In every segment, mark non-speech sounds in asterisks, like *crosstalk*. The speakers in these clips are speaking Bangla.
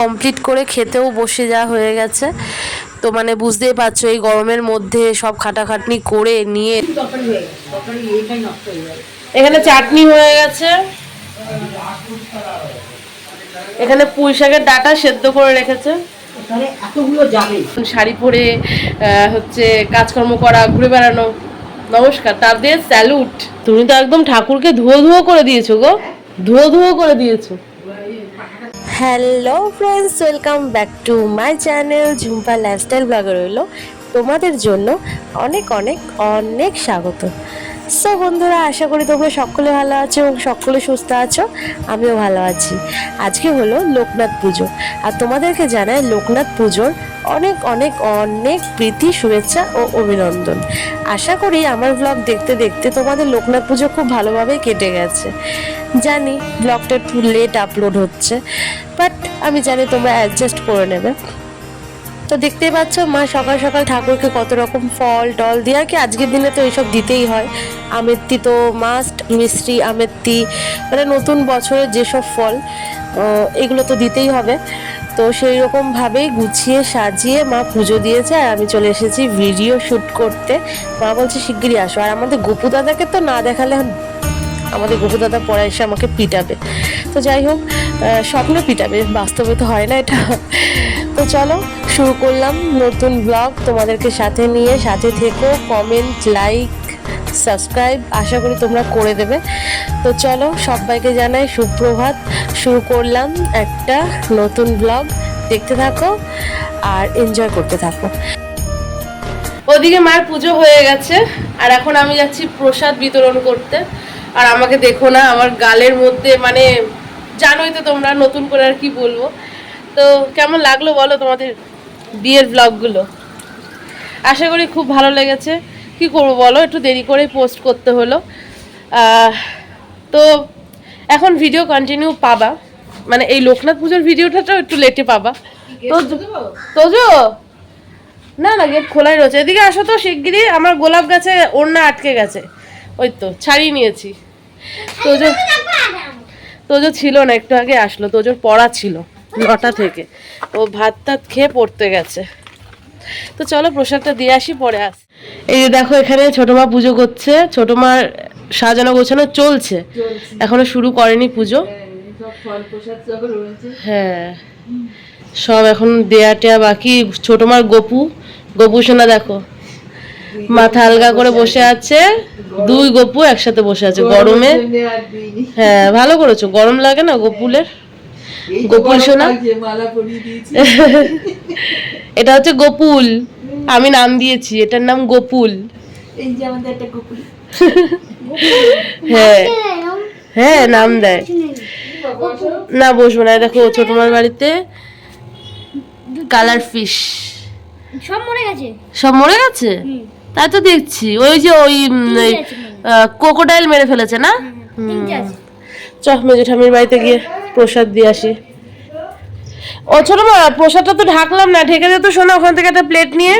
কমপ্লিট করে খেতেও বসে যাওয়া হয়ে গেছে। তো মানে বুঝতেই পারছ এই গরমের মধ্যে সব খাটাখাটনি করে নিয়ে এখানে চাটনি হয়ে গেছে। এখানে পুঁই শাকের ডাটা সেদ্ধ করে রেখেছে। তাহলে এতগুলো যাবে। শাড়ি পরে হচ্ছে কাজকর্ম করা ঘুরে বেড়ানো। নমস্কার তার দিয়ে স্যালুট তুমি তো একদম ঠাকুরকে ধুয়ো ধুয়ো করে দিয়েছ গো। ধুয়ো ধুয়ো করে দিয়েছ। Hello friends welcome back to my channel Jhumpa lifestyle blogger রইল। তোমাদের জন্য অনেক অনেক অনেক স্বাগত। সো বন্ধুরা, আশা করি তোমরা সকলে ভালো আছো এবং সকলে সুস্থ আছো। আমিও ভালো আছি। আজকে হলো লোকনাথ পুজো। আর তোমাদেরকে জানাই লোকনাথ পুজোর অনেক অনেক অনেক প্রীতি, শুভেচ্ছা ও অভিনন্দন। আশা করি আমার ব্লগ দেখতে দেখতে তোমাদের লোকনাথ পুজো খুব ভালোভাবে কেটে গেছে। জানি ব্লগটা একটু লেট আপলোড হচ্ছে বাট আমি জানি তোমরা অ্যাডজাস্ট করে নেবে। তো দেখতেই পাচ্ছ, মা সকাল সকাল ঠাকুরকে কত রকম ফল, টল দিয়ে আর কি আজকের দিনে তো এইসব দিতেই হয়। আমেত্তি তো মাস্ট মিষ্টি, আমেত্তি মানে নতুন বছরের যেসব ফল এগুলো তো দিতেই হবে। তো সেই রকমভাবেই গুছিয়ে সাজিয়ে মা পুজো দিয়েছে আর আমি চলে এসেছি ভিডিও শ্যুট করতে। মা বলছে, শিগগিরই আসো। আর আমাদের গোপু দাদাকে তো না দেখালে আমাদের গোপু দাদা পরে এসে আমাকে পিটাবে। তো যাই হোক স্বপ্ন পিটাবে, বাস্তবে তো হয় না এটা। তো চলো, শুরু করলাম নতুন ব্লগ তোমাদেরকে সাথে নিয়ে। সাথে থেকো কমেন্ট লাইক সাবস্ক্রাইব আশা করি তোমরা করে দেবে। তো চলো, সবাইকে জানাই সুপ্রভাত। শুরু করলাম একটা নতুন ব্লগ দেখতে থাকো আর এনজয় করতে থাকো। ওদিকে মার পুজো হয়ে গেছে, আর এখন আমি যাচ্ছি প্রসাদ বিতরণ করতে। আর আমাকে দেখো না, আমার গালের মধ্যে মানে জানোই তো তোমরা, নতুন করে আর কি বলব। তো কেমন লাগল বলো তোমাদের বিয়ের ব্লগগুলো আশা করি খুব ভালো লেগেছে। কি করব বলো? একটু দেরি করে পোস্ট করতে হলো। তো এখন ভিডিও কন্টিনিউ পাবা। মানে এই লোকনাথ পুজোর ভিডিওটাও একটু লেটে পাবা। তো তোজো না না গেট খোলাই রয়েছে। এদিকে আসো তো শিগগিরই। আমার গোলাপ গাছে ওড়না আটকে গেছে। ওই তো ছাড়িয়ে নিয়েছি। তোজো তোজো ছিল না একটু আগে আসলো। তোজোর পড়া ছিল। নটা থেকে। ও ভাত টাত খেয়ে পড়তে গেছে। তো চলো প্রসাদটা দিয়ে আসি পরে আস। এই যে দেখো এখানে ছোট মা পুজো করছে। ছোট মার সাজানো গোছানো চলছে। এখনও শুরু করেনি পুজো। রয়েছে। হ্যাঁ সব এখন দেয়া টেয়া বাকি। ছোট মার গপু। গপু সোনা দেখো। মাথা আলগা করে বসে আছে। দুই গপু একসাথে বসে আছে। গরমে হ্যাঁ ভালো করেছ। গরম লাগে না গপুলের? গোকুল সোনা? পরিয়ে দিয়েছি। *laughs* এটা হচ্ছে গপুল। আমি নাম দিয়েছি এটার নাম গপুল। এই যে আমাদের একটা কুকুর হ্যাঁ। হ্যাঁ নাম দেয়। না বসবো না দেখো ছোট মার বাড়িতে কালার ফিশ। সব মরে গেছে। সব মরে গেছে? তাই তো দেখছি। ওই যে ওই কোকোডাইল মেরে ফেলেছে না? তিনটে আছে। চ মেজো ঠামির বাড়িতে গিয়ে প্রসাদ দিয়ে আসি। ও ছোট মা প্রসাদটা তো ঢাকলাম না, ঢেকে দে তো শোনা ওখান থেকে একটা প্লেট নিয়ে।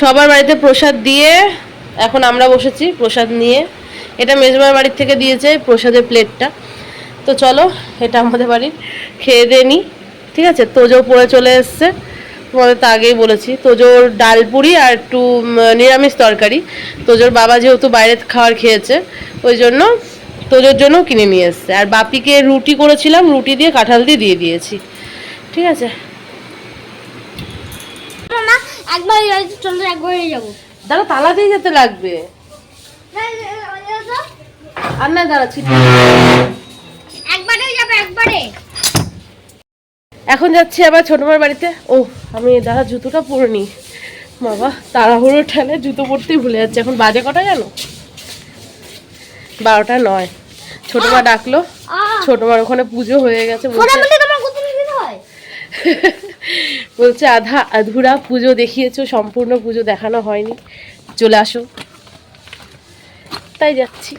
সবার বাড়িতে প্রসাদ দিয়ে এখন আমরা বসেছি, প্রসাদ নিয়ে। এটা মেজমার বাড়ির থেকে দিয়েছে প্রসাদের প্লেটটা তো চলো, এটা আমাদের বাড়ির, খেয়ে দিয়ে নিই ঠিক আছে? তোজো পরে চলে এসছে। তোমাদের তো আগেই বলেছি, তোজোর ডাল পুরি আর একটু নিরামিষ তরকারি। তোজোর বাবা যেহেতু বাইরে খাবার খেয়েছে, ওই জন্য তোজোর জন্য কিনে নিয়ে এসছে। আর বাপিকে রুটি করেছিলাম রুটি দিয়ে কাঁঠাল দিয়ে দিয়ে দিয়েছি। ঠিক আছে? একবার চলে একবারে যাব। দাঁড়া তালা দিয়ে যেতে লাগবে। আর না দাঁড়া একবারে যাবে একবারে। এখন যাচ্ছি আবার ছোটমার বাড়িতে। ও আমি দাদা জুতোটা পরে নি বাবা তাড়াহুড়ো ঠেলে জুতো পরতেই ভুলে যাচ্ছে। এখন বাজে কটা জানো? বারোটা নয়। ছোটমা ডাকলো। আহ। ছোটমার ওখানে পুজো হয়ে গেছে *laughs* বলছে আধা আধুরা পুজো দেখিয়েছো সম্পূর্ণ পুজো দেখানো হয়নি। চলে আসো। তাই যাচ্ছি।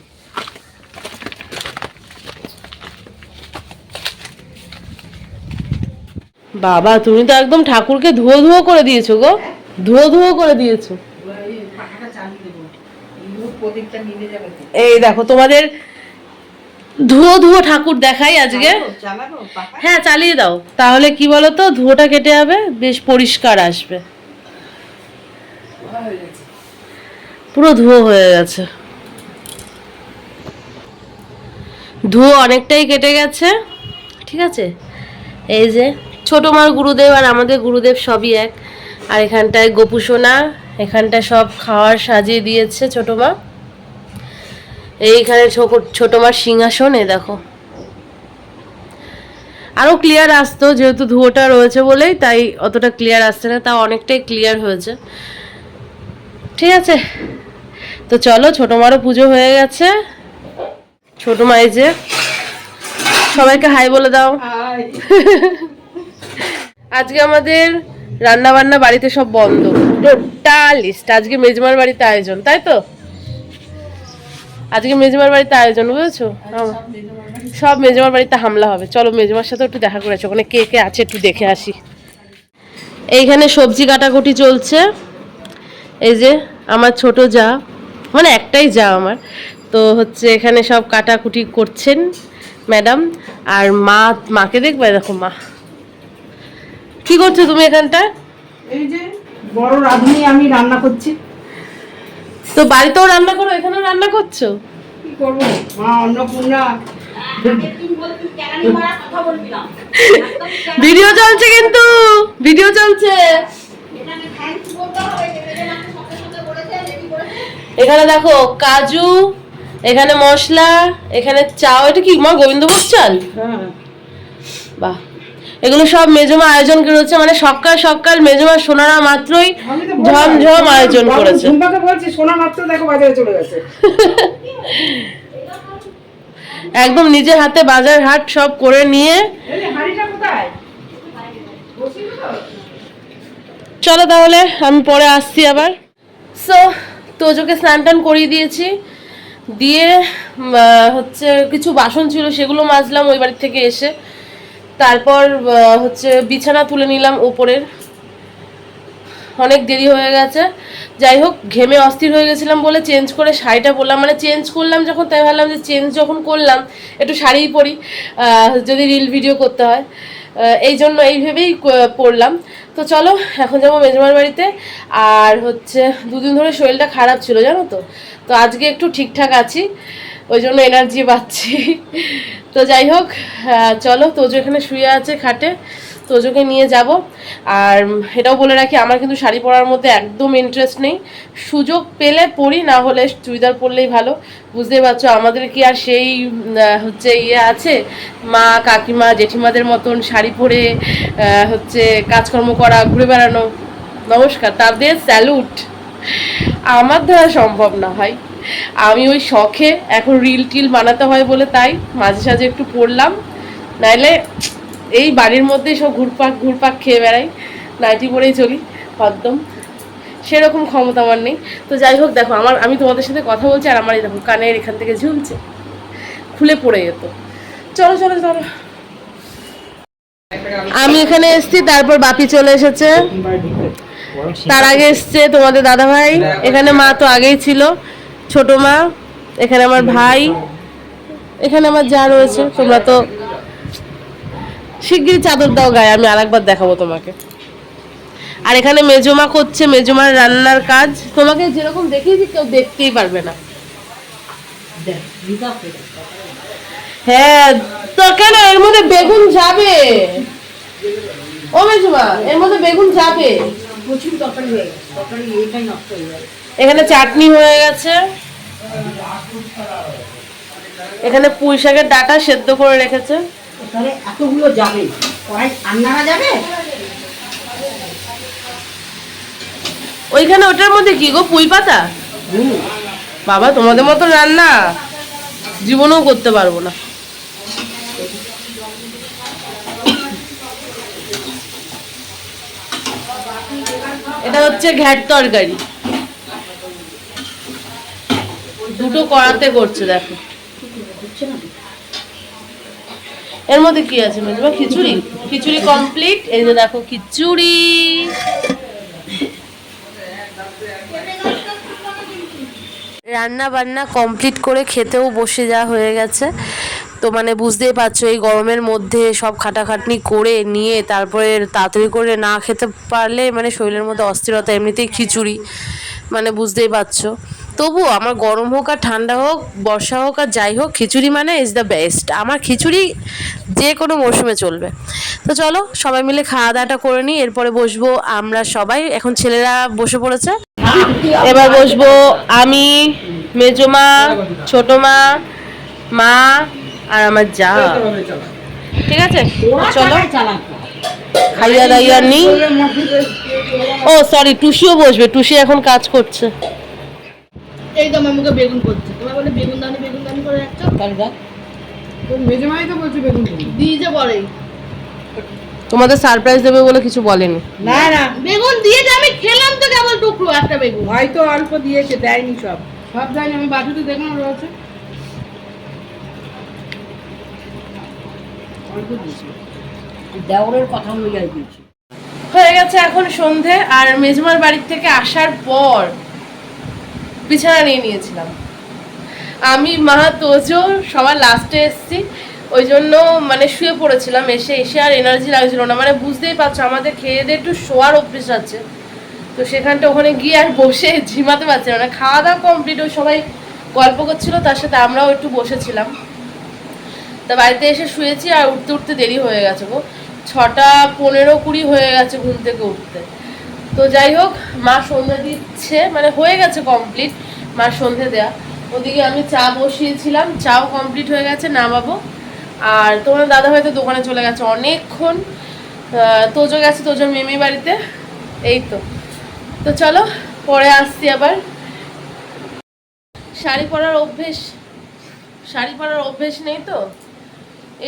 বাবা তুমি তো একদম ঠাকুরকে ধুয়ো ধুয়ো করে দিয়েছ গো। ধুয়ো ধুয়ো করে দিয়েছ। এই তো। দেখো তোমাদের ধুয়ো ধুয়ো ঠাকুর দেখাই আজকে। হ্যাঁ চালিয়ে দাও। তাহলে কি বলতো ধুয়োটা কেটে যাবে বেশ পরিষ্কার আসবে। পুরো ধুয়ো হয়ে গেছে। ধুয়ো অনেকটাই কেটে গেছে। ঠিক আছে? এই যে ছোট মার গুরুদেব আর আমাদের গুরুদেব সবই এক। আর এখানটায় গোপুসোনা এখানটায় সব খাওয়ার সাজিয়ে দিয়েছে ছোট মা। এইখানে ছোট- মার সিংহাসন এ দেখো। আরও ক্লিয়ার আসতো যেহেতু ধুয়োটা রয়েছে বলেই তাই অতটা ক্লিয়ার আসছে না তাও অনেকটাই ক্লিয়ার হয়েছে। ঠিক আছে তো চলো ছোটো মারও পুজো হয়ে গেছে। ছোটো মা এই যে সবাইকে হাই বলে দাও। *laughs* আজকে আমাদের রান্না বান্না বাড়িতে সব বন্ধ। টোটাল টোটালিস্ট আজকে মেজমার বাড়িতে আয়োজন তাই তো? আজকে মেজমার বাড়িতে আয়োজন, বুঝেছ? সব মেজমার বাড়িতে হামলা হবে। চলো, মেজমার সাথে একটু দেখা করেছ ওখানে কে কে আছে একটু দেখে আসি। এইখানে সবজি কাটাকুটি চলছে। এই যে আমার ছোট যা মানে একটাই যা আমার। তো হচ্ছে এখানে সব কাটাকুটি করছেন ম্যাডাম। আর মা, মাকে দেখবে? দেখো মা। কি করছ তুমি এখানটায়? এই যে বড় রাঁধুনি আমি রান্না করছি। তো বাড়িতেও রান্না করো? এখানেও রান্না করছ? কি করব? মা অন্নপূর্ণা ভিডিও চলছে কিন্তু ভিডিও চলছে। এখানে দেখো কাজু এখানে মশলা এখানে চাও। এটা কি? মা গোবিন্দভোগ চাল? হ্যাঁ। বাহ। এগুলো সব মেজমা আয়োজন করেছে মানে সকাল সকাল মেজমা সোনারা মাত্রই ঝমঝম আয়োজন করেছে। বলছি শোনা মাত্র দেখো বাজারে চলে গেছে। একদম নিজের হাতে বাজার হাট সব করে নিয়ে। চলো তাহলে আমি পরে আসছি আবার। সো তোজোকে স্নান টান করিয়ে দিয়েছি। দিয়ে হচ্ছে কিছু বাসন ছিল সেগুলো মাজলাম ওই বাড়ি থেকে এসে। তারপর হচ্ছে বিছানা তুলে নিলাম ওপরের। অনেক দেরি হয়ে গেছে। যাই হোক, ঘেমে অস্থির হয়ে গেছিলাম বলে চেঞ্জ করে শাড়িটা পরলাম। মানে চেঞ্জ করলাম যখন, তাই ভাবলাম যে চেঞ্জ যখন করলাম, একটু শাড়িই পরি যদি রিল ভিডিও করতে হয়। এই জন্য এই ভেবেই পরলাম। তো চলো, এখন যাব মেজমার বাড়িতে। আর হচ্ছে, দুদিন ধরে শরীরটা খারাপ ছিল, জানো তো? তো আজকে একটু ঠিকঠাক আছি। ওই জন্য এনার্জি পাচ্ছি। তো যাই হোক চলো, তোজো এখানে শুয়ে আছে খাটে। তোজোকে নিয়ে যাব। আর এটাও বলে রাখি, আমার কিন্তু শাড়ি পরার মধ্যে একদম ইন্টারেস্ট নেই। সুযোগ পেলে পরি, না হলে চুড়িদার পরলেই ভালো। বুঝতেই পারছ, আমাদের কি আর সেই হচ্ছে ইয়ে আছে? মা, কাকিমা, জেঠিমাদের মতন শাড়ি পরে হচ্ছে কাজকর্ম করা, ঘুরে বেড়ানো। নমস্কার, তাদের স্যালুট আমার দ্বারা সম্ভব না হয় আমি ওই শখে এখন রিল টিল বানাতে হয় বলে তাই মাঝে সাঝে একটু পড়লাম। নাইলে এই বাড়ির মধ্যেই সব ঘুরপাক ঘুরপাক খেয়ে বেড়াই। নাইটি পরেই চলি হদ্দম সেরকম ক্ষমতা আমার নেই। তো যাই হোক, দেখো, আমার, আমি তোমাদের সাথে কথা বলছি আর আমার এই দেখো কানের এখান থেকে ঝুলছে। খুলে পড়ে যেত। চলো চলো চলো। আমি এখানে এসেছি, তারপর বাপি চলে এসেছে। তার আগে এসছে তোমাদের দাদা ভাই এখানে মা তো আগেই ছিল। ছোট মা এখানে আমার ভাই এখানে আমার যা রয়েছে তোমরা তো শিগগিরই চাদর দাও গায়ে আমি আরেকবার দেখাবো তোমাকে। আর এখানে মেজমা করছে মেজমার রান্নার কাজ। তোমাকে যেরকম দেখিয়েছি কেউ দেখতেই পারবে না। হ্যাঁ তো কেন এর মধ্যে বেগুন যাবে? ও মেজমা এর মধ্যে বেগুন যাবে। প্রচুর তরকারি হয়ে গেছে। তরকারি এইটাই নষ্ট হয়ে যাবে। এখানে চাটনি হয়ে গেছে। এখানে পুঁই শাকের ডাটা সেদ্ধ করে রেখেছে। এতগুলো যাবে? যাবে? ওইখানে ওটার মধ্যে কি গো পুঁই পাতা? বাবা তোমাদের মতো রান্না জীবনেও করতে পারব না। এটা হচ্ছে ঘ্যাট তরকারি। দুটো কড়াতে করছে, দেখো। এর মধ্যে কি আছে মেজমা খিচুড়ি। খিচুড়ি কমপ্লিট এই যে দেখো, খিচুড়ি। রান্না বান্না কমপ্লিট করে খেতেও বসে যা হয়ে গেছে। তো মানে বুঝতেই পারছ, এই গরমের মধ্যে সব খাটাখাটনি করে নিয়ে তারপরে তাড়াতাড়ি করে না খেতে পারলে মানে শরীরের মধ্যে অস্থিরতা, এমনিতেই খিচুড়ি। মানে বুঝতেই পারছ। তবুও আমার গরম হোক আর ঠান্ডা হোক, বর্ষা হোক আর যাই হোক, খিচুড়ি মানে ইজ দ্য বেস্ট আমার খিচুড়ি যে কোনো মরশুমে চলবে। তো চলো, সবাই মিলে খাওয়া দাওয়াটা করে নিই, এরপরে বসবো আমরা সবাই। এখন ছেলেরা বসে পড়েছে। এবার বসবো আমি মেজমা ছোট মা মা আর আমার যা। ঠিক আছে? চলো। খাইয়া দাইয়া নি। ও সরি টুসিও বসবে। টুসি এখন কাজ করছে। এই তো আমার মুখে বেগুন করছে তোমার বলে বেগুন দানি বেগুন দানি করে রাখছো মেজমাই তো বলছে বেগুন দিয়েছে পরে তোমাদের সারপ্রাইজ দেবে বলে কিছু বলেনি। না না। বেগুন দিয়েছে আমি খেলাম তো কেবল টুকরো একটা বেগুন। হয়তো অল্প দিয়েছে দেয়নি সব। সব দেয়নি আমি বাটুতে দেখলাম রয়েছে অল্প দিয়েছে। দেওরের কথা অনুযায়ী দিয়েছে। হয়ে গেছে এখন সন্ধে আর মেজমার বাড়ির থেকে আসার পর বিছানা নিয়ে নিয়েছিলাম। আমি, মা, তোজো সবার লাস্টে এসেছি। ওই জন্য মানে শুয়ে পড়েছিলাম এসে এসে আর এনার্জি লাগছিল না। মানে বুঝতেই পারছ, আমাদের খেয়ে দিয়ে একটু শোয়ার অভ্যেস আছে। তো সেখানটা ওখানে গিয়ে আর বসে ঝিমাতে পারছি না। মানে খাওয়া দাওয়া কমপ্লিট ওই সবাই গল্প করছিল, তার সাথে আমরাও একটু বসেছিলাম। তা বাড়িতে এসে শুয়েছি আর উঠতে উঠতে দেরি হয়ে গেছে গো। ছটা পনেরো কুড়ি হয়ে গেছে ঘুম থেকে উঠতে। তো যাই হোক, মা সন্ধে দিচ্ছে মানে হয়ে গেছে কমপ্লিট মা সন্ধে দেয়া। ওদিকে আমি চা বসিয়েছিলাম, চাও কমপ্লিট হয়ে গেছে, নামাবো। আর তোমার দাদা হয়তো দোকানে চলে গেছে অনেকক্ষণ। তোজো গেছে তোজোর মেমি বাড়িতে। এই তো। তো চলো, পরে আসছি আবার। শাড়ি পরার অভ্যেস, শাড়ি পরার অভ্যেস নেই তো।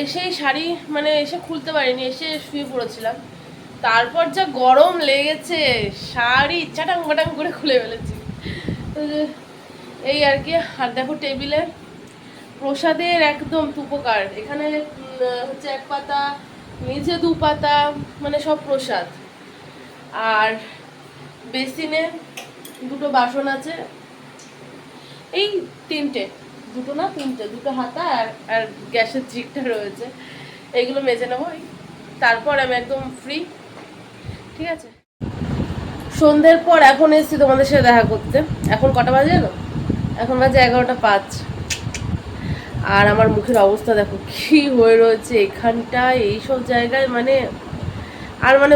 এসেই শাড়ি মানে এসে খুলতে পারিনি, এসে শুয়ে পড়েছিলাম। তারপর যা গরম লেগেছে, শাড়ি চাটাং বাটাং করে খুলে ফেলেছি। এই আর কি, আর দেখো টেবিলে প্রসাদের একদম উপকার এখানে হচ্ছে এক পাতা নিচে দু পাতা মানে সব প্রসাদ। আর বেসিনে দুটো বাসন আছে। এই তিনটে, দুটো না তিনটে, দুটো হাতা আর আর গ্যাসের চিকটা রয়েছে। এগুলো মেজে নেব। তারপর আমি একদম ফ্রি ঠিক আছে? সন্ধ্যের পর এখন এসেছি তোমাদের সাথে দেখা করতে। এখন কটা বাজে জানো এখন বাজে এগারোটা পাঁচ। আর আমার মুখের অবস্থা দেখো, কি হয়ে রয়েছে এখানটায়, এইসব জায়গায় মানে আর মানে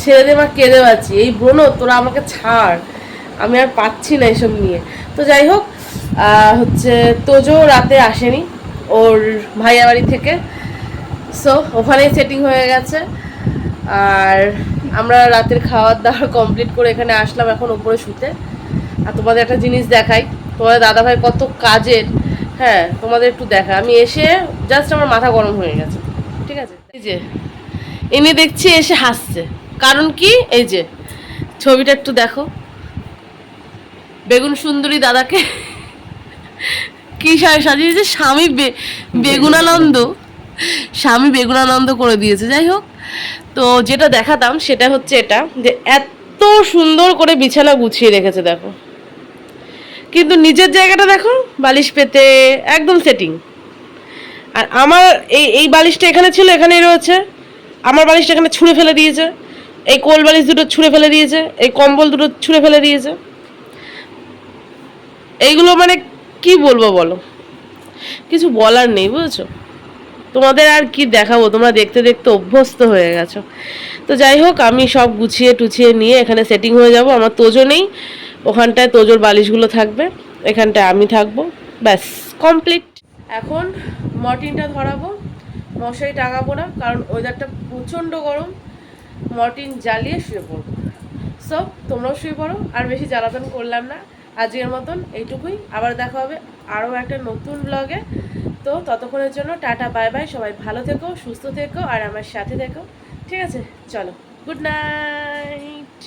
ছেড়ে দে মা কেঁদে পাচ্ছি। এই ব্রণ, তোরা আমাকে ছাড়। আমি আর পাচ্ছি না এসব নিয়ে। তো যাই হোক হচ্ছে তোজো রাতে আসেনি, ওর ভাইয়া বাড়ি থেকে। সো ওখানেই সেটিং হয়ে গেছে। আর আমরা রাতের খাওয়ার দাওয়ার কমপ্লিট করে এখানে আসলাম এখন উপরে শুতে। আর তোমাদের একটা জিনিস দেখাই। তোমাদের দাদাভাই কত কাজের। হ্যাঁ তোমাদের একটু দেখা আমি এসে জাস্ট আমার মাথা গরম হয়ে গেছে। ঠিক আছে? এই যে, এনে দেখছি এসে হাসছে। কারণ কি? এই যে, ছবিটা একটু দেখো। বেগুন সুন্দরী দাদাকে কি সাজে সাজিয়েছে? স্বামী বেগুনানন্দ। স্বামী বেগুনানন্দ করে দিয়েছে। যাই হোক তো যেটা দেখাতাম সেটা হচ্ছে এটা, যে এত সুন্দর করে বিছানা গুছিয়ে রেখেছে দেখো। কিন্তু নিজের জায়গাটা দেখো, বালিশ পেতে একদম সেটিং আর আমার এই এই বালিশটা এখানে ছিল, এখানেই রয়েছে। আমার বালিশটা এখানে ছুঁড়ে ফেলে দিয়েছে। এই কোল বালিশ দুটো ছুঁড়ে ফেলে দিয়েছে। এই কম্বল দুটো ছুঁড়ে ফেলে দিয়েছে। এইগুলো মানে কি বলব বলো? কিছু বলার নেই, বুঝেছ? তোমাদের আর কি দেখাবো? তোমরা দেখতে দেখতে অভ্যস্ত হয়ে গেছো। তো যাই হোক, আমি সব গুছিয়ে টুছিয়ে নিয়ে এখানে সেটিং হয়ে যাব। আমার তোজো নেই। ওখানটায় তোজোর বালিশগুলো থাকবে। এখানটায় আমি থাকব। ব্যাস কমপ্লিট এখন মর্টিনটা ধরাবো। মশারি টাঙাবো না, কারণ ওয়েদারটা প্রচণ্ড গরম। মর্টিন জ্বালিয়ে শুয়ে পড়ব। সো তোমরাও শুয়ে পড়ো। আর বেশি জ্বালাতন করলাম না। আজকের মতন এইটুকুই। আবার দেখা হবে আরও একটা নতুন ব্লগে তো ততক্ষণের জন্য টাটা, বাই বাই। সবাই ভালো থেকো, সুস্থ থেকো, আর আমার সাথে থেকো। ঠিক আছে, চলো গুড নাইট